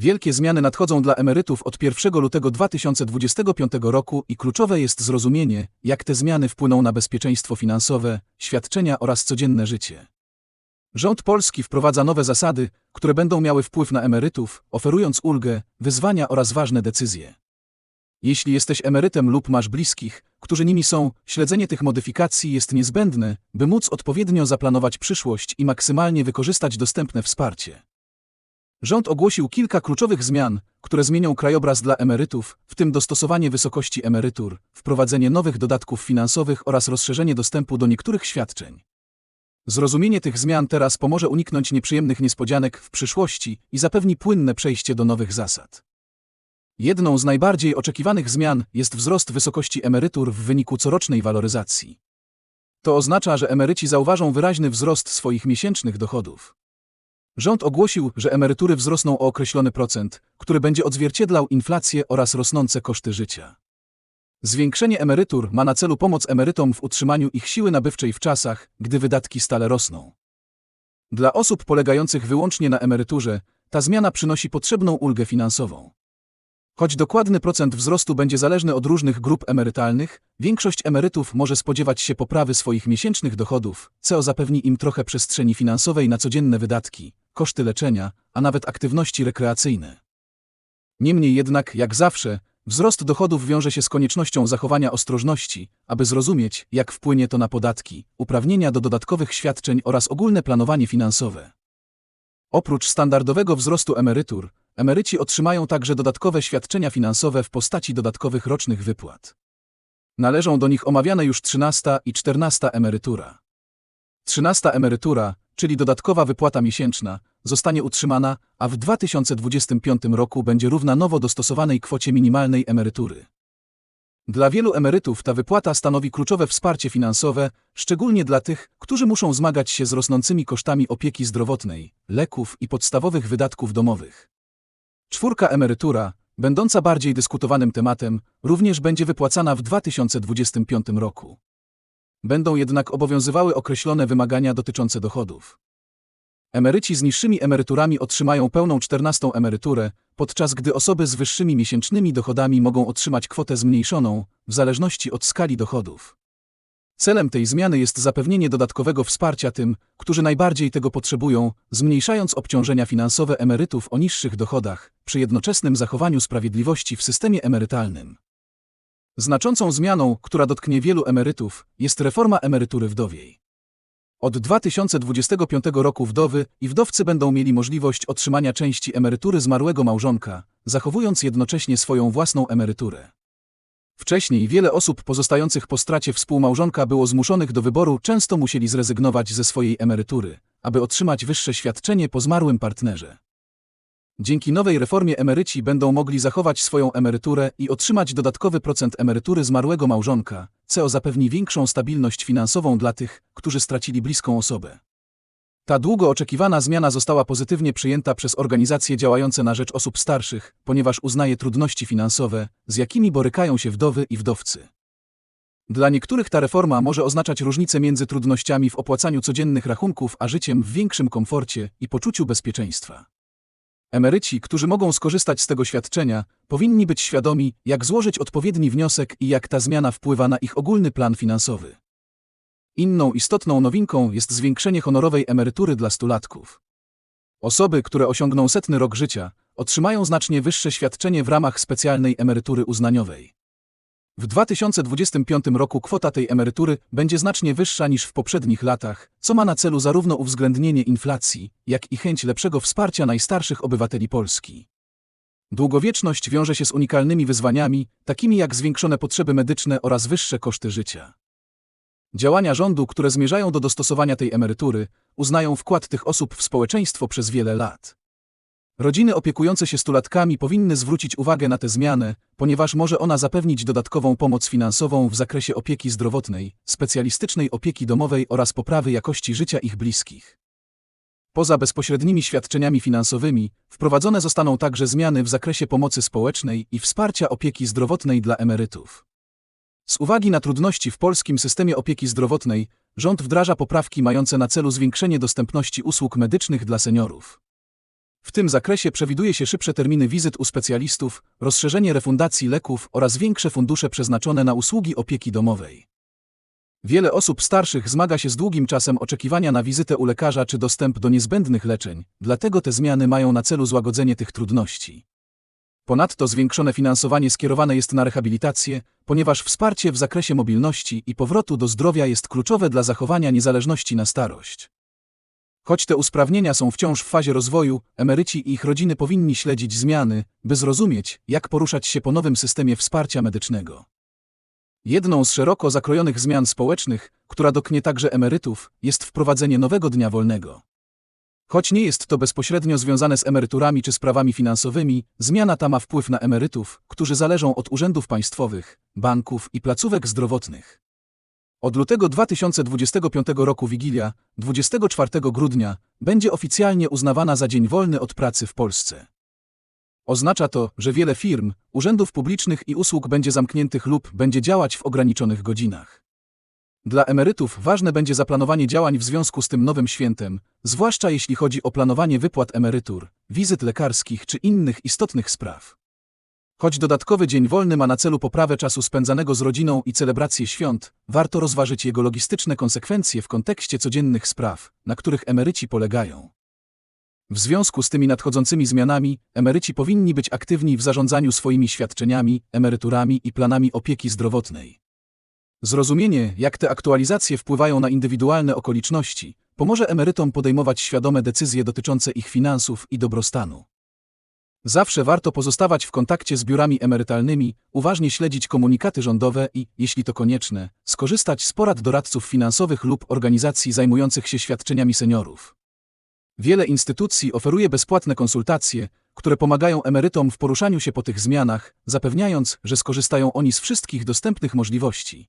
Wielkie zmiany nadchodzą dla emerytów od 1 lutego 2025 roku i kluczowe jest zrozumienie, jak te zmiany wpłyną na bezpieczeństwo finansowe, świadczenia oraz codzienne życie. Rząd polski wprowadza nowe zasady, które będą miały wpływ na emerytów, oferując ulgę, wyzwania oraz ważne decyzje. Jeśli jesteś emerytem lub masz bliskich, którzy nimi są, śledzenie tych modyfikacji jest niezbędne, by móc odpowiednio zaplanować przyszłość i maksymalnie wykorzystać dostępne wsparcie. Rząd ogłosił kilka kluczowych zmian, które zmienią krajobraz dla emerytów, w tym dostosowanie wysokości emerytur, wprowadzenie nowych dodatków finansowych oraz rozszerzenie dostępu do niektórych świadczeń. Zrozumienie tych zmian teraz pomoże uniknąć nieprzyjemnych niespodzianek w przyszłości i zapewni płynne przejście do nowych zasad. Jedną z najbardziej oczekiwanych zmian jest wzrost wysokości emerytur w wyniku corocznej waloryzacji. To oznacza, że emeryci zauważą wyraźny wzrost swoich miesięcznych dochodów. Rząd ogłosił, że emerytury wzrosną o określony procent, który będzie odzwierciedlał inflację oraz rosnące koszty życia. Zwiększenie emerytur ma na celu pomoc emerytom w utrzymaniu ich siły nabywczej w czasach, gdy wydatki stale rosną. Dla osób polegających wyłącznie na emeryturze, ta zmiana przynosi potrzebną ulgę finansową. Choć dokładny procent wzrostu będzie zależny od różnych grup emerytalnych, większość emerytów może spodziewać się poprawy swoich miesięcznych dochodów, co zapewni im trochę przestrzeni finansowej na codzienne wydatki, koszty leczenia, a nawet aktywności rekreacyjne. Niemniej jednak, jak zawsze, wzrost dochodów wiąże się z koniecznością zachowania ostrożności, aby zrozumieć, jak wpłynie to na podatki, uprawnienia do dodatkowych świadczeń oraz ogólne planowanie finansowe. Oprócz standardowego wzrostu emerytur, emeryci otrzymają także dodatkowe świadczenia finansowe w postaci dodatkowych rocznych wypłat. Należą do nich omawiane już 13 i 14 emerytura. 13 emerytura, czyli dodatkowa wypłata miesięczna, zostanie utrzymana, a w 2025 roku będzie równa nowo dostosowanej kwocie minimalnej emerytury. Dla wielu emerytów ta wypłata stanowi kluczowe wsparcie finansowe, szczególnie dla tych, którzy muszą zmagać się z rosnącymi kosztami opieki zdrowotnej, leków i podstawowych wydatków domowych. Czwórka emerytura, będąca bardziej dyskutowanym tematem, również będzie wypłacana w 2025 roku. Będą jednak obowiązywały określone wymagania dotyczące dochodów. Emeryci z niższymi emeryturami otrzymają pełną 14 emeryturę, podczas gdy osoby z wyższymi miesięcznymi dochodami mogą otrzymać kwotę zmniejszoną, w zależności od skali dochodów. Celem tej zmiany jest zapewnienie dodatkowego wsparcia tym, którzy najbardziej tego potrzebują, zmniejszając obciążenia finansowe emerytów o niższych dochodach, przy jednoczesnym zachowaniu sprawiedliwości w systemie emerytalnym. Znaczącą zmianą, która dotknie wielu emerytów, jest reforma emerytury wdowiej. Od 2025 roku wdowy i wdowcy będą mieli możliwość otrzymania części emerytury zmarłego małżonka, zachowując jednocześnie swoją własną emeryturę. Wcześniej wiele osób pozostających po stracie współmałżonka było zmuszonych do wyboru, często musieli zrezygnować ze swojej emerytury, aby otrzymać wyższe świadczenie po zmarłym partnerze. Dzięki nowej reformie emeryci będą mogli zachować swoją emeryturę i otrzymać dodatkowy procent emerytury zmarłego małżonka, co zapewni większą stabilność finansową dla tych, którzy stracili bliską osobę. Ta długo oczekiwana zmiana została pozytywnie przyjęta przez organizacje działające na rzecz osób starszych, ponieważ uznaje trudności finansowe, z jakimi borykają się wdowy i wdowcy. Dla niektórych ta reforma może oznaczać różnicę między trudnościami w opłacaniu codziennych rachunków a życiem w większym komforcie i poczuciu bezpieczeństwa. Emeryci, którzy mogą skorzystać z tego świadczenia, powinni być świadomi, jak złożyć odpowiedni wniosek i jak ta zmiana wpływa na ich ogólny plan finansowy. Inną istotną nowinką jest zwiększenie honorowej emerytury dla stulatków. Osoby, które osiągną setny rok życia, otrzymają znacznie wyższe świadczenie w ramach specjalnej emerytury uznaniowej. W 2025 roku kwota tej emerytury będzie znacznie wyższa niż w poprzednich latach, co ma na celu zarówno uwzględnienie inflacji, jak i chęć lepszego wsparcia najstarszych obywateli Polski. Długowieczność wiąże się z unikalnymi wyzwaniami, takimi jak zwiększone potrzeby medyczne oraz wyższe koszty życia. Działania rządu, które zmierzają do dostosowania tej emerytury, uznają wkład tych osób w społeczeństwo przez wiele lat. Rodziny opiekujące się stulatkami powinny zwrócić uwagę na tę zmianę, ponieważ może ona zapewnić dodatkową pomoc finansową w zakresie opieki zdrowotnej, specjalistycznej opieki domowej oraz poprawy jakości życia ich bliskich. Poza bezpośrednimi świadczeniami finansowymi, wprowadzone zostaną także zmiany w zakresie pomocy społecznej i wsparcia opieki zdrowotnej dla emerytów. Z uwagi na trudności w polskim systemie opieki zdrowotnej, rząd wdraża poprawki mające na celu zwiększenie dostępności usług medycznych dla seniorów. W tym zakresie przewiduje się szybsze terminy wizyt u specjalistów, rozszerzenie refundacji leków oraz większe fundusze przeznaczone na usługi opieki domowej. Wiele osób starszych zmaga się z długim czasem oczekiwania na wizytę u lekarza czy dostęp do niezbędnych leczeń, dlatego te zmiany mają na celu złagodzenie tych trudności. Ponadto zwiększone finansowanie skierowane jest na rehabilitację, ponieważ wsparcie w zakresie mobilności i powrotu do zdrowia jest kluczowe dla zachowania niezależności na starość. Choć te usprawnienia są wciąż w fazie rozwoju, emeryci i ich rodziny powinni śledzić zmiany, by zrozumieć, jak poruszać się po nowym systemie wsparcia medycznego. Jedną z szeroko zakrojonych zmian społecznych, która dotknie także emerytów, jest wprowadzenie nowego dnia wolnego. Choć nie jest to bezpośrednio związane z emeryturami czy sprawami finansowymi, zmiana ta ma wpływ na emerytów, którzy zależą od urzędów państwowych, banków i placówek zdrowotnych. Od lutego 2025 roku Wigilia, 24 grudnia, będzie oficjalnie uznawana za dzień wolny od pracy w Polsce. Oznacza to, że wiele firm, urzędów publicznych i usług będzie zamkniętych lub będzie działać w ograniczonych godzinach. Dla emerytów ważne będzie zaplanowanie działań w związku z tym nowym świętem, zwłaszcza jeśli chodzi o planowanie wypłat emerytur, wizyt lekarskich czy innych istotnych spraw. Choć dodatkowy dzień wolny ma na celu poprawę czasu spędzanego z rodziną i celebrację świąt, warto rozważyć jego logistyczne konsekwencje w kontekście codziennych spraw, na których emeryci polegają. W związku z tymi nadchodzącymi zmianami, emeryci powinni być aktywni w zarządzaniu swoimi świadczeniami, emeryturami i planami opieki zdrowotnej. Zrozumienie, jak te aktualizacje wpływają na indywidualne okoliczności, pomoże emerytom podejmować świadome decyzje dotyczące ich finansów i dobrostanu. Zawsze warto pozostawać w kontakcie z biurami emerytalnymi, uważnie śledzić komunikaty rządowe i, jeśli to konieczne, skorzystać z porad doradców finansowych lub organizacji zajmujących się świadczeniami seniorów. Wiele instytucji oferuje bezpłatne konsultacje, które pomagają emerytom w poruszaniu się po tych zmianach, zapewniając, że skorzystają oni z wszystkich dostępnych możliwości.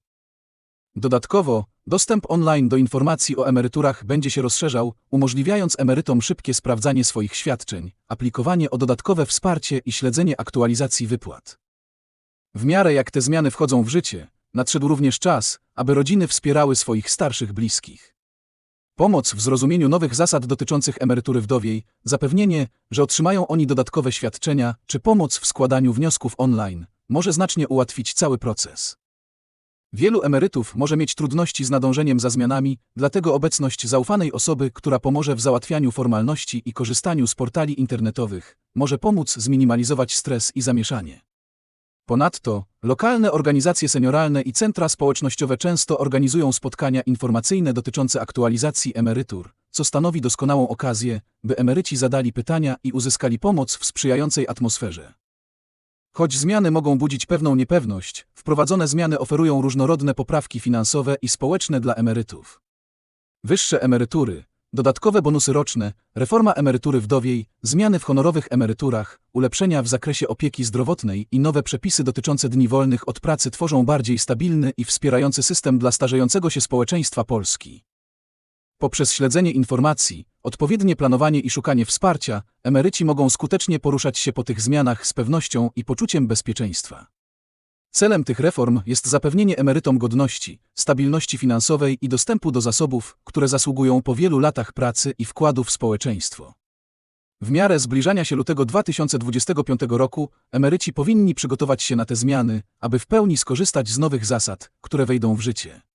Dodatkowo, dostęp online do informacji o emeryturach będzie się rozszerzał, umożliwiając emerytom szybkie sprawdzanie swoich świadczeń, aplikowanie o dodatkowe wsparcie i śledzenie aktualizacji wypłat. W miarę jak te zmiany wchodzą w życie, nadszedł również czas, aby rodziny wspierały swoich starszych bliskich. Pomoc w zrozumieniu nowych zasad dotyczących emerytury wdowiej, zapewnienie, że otrzymają oni dodatkowe świadczenia, czy pomoc w składaniu wniosków online, może znacznie ułatwić cały proces. Wielu emerytów może mieć trudności z nadążeniem za zmianami, dlatego obecność zaufanej osoby, która pomoże w załatwianiu formalności i korzystaniu z portali internetowych, może pomóc zminimalizować stres i zamieszanie. Ponadto, lokalne organizacje senioralne i centra społecznościowe często organizują spotkania informacyjne dotyczące aktualizacji emerytur, co stanowi doskonałą okazję, by emeryci zadali pytania i uzyskali pomoc w sprzyjającej atmosferze. Choć zmiany mogą budzić pewną niepewność, wprowadzone zmiany oferują różnorodne poprawki finansowe i społeczne dla emerytów. Wyższe emerytury, dodatkowe bonusy roczne, reforma emerytury wdowiej, zmiany w honorowych emeryturach, ulepszenia w zakresie opieki zdrowotnej i nowe przepisy dotyczące dni wolnych od pracy tworzą bardziej stabilny i wspierający system dla starzejącego się społeczeństwa Polski. Poprzez śledzenie informacji, odpowiednie planowanie i szukanie wsparcia, emeryci mogą skutecznie poruszać się po tych zmianach z pewnością i poczuciem bezpieczeństwa. Celem tych reform jest zapewnienie emerytom godności, stabilności finansowej i dostępu do zasobów, które zasługują po wielu latach pracy i wkładu w społeczeństwo. W miarę zbliżania się lutego 2025 roku, emeryci powinni przygotować się na te zmiany, aby w pełni skorzystać z nowych zasad, które wejdą w życie.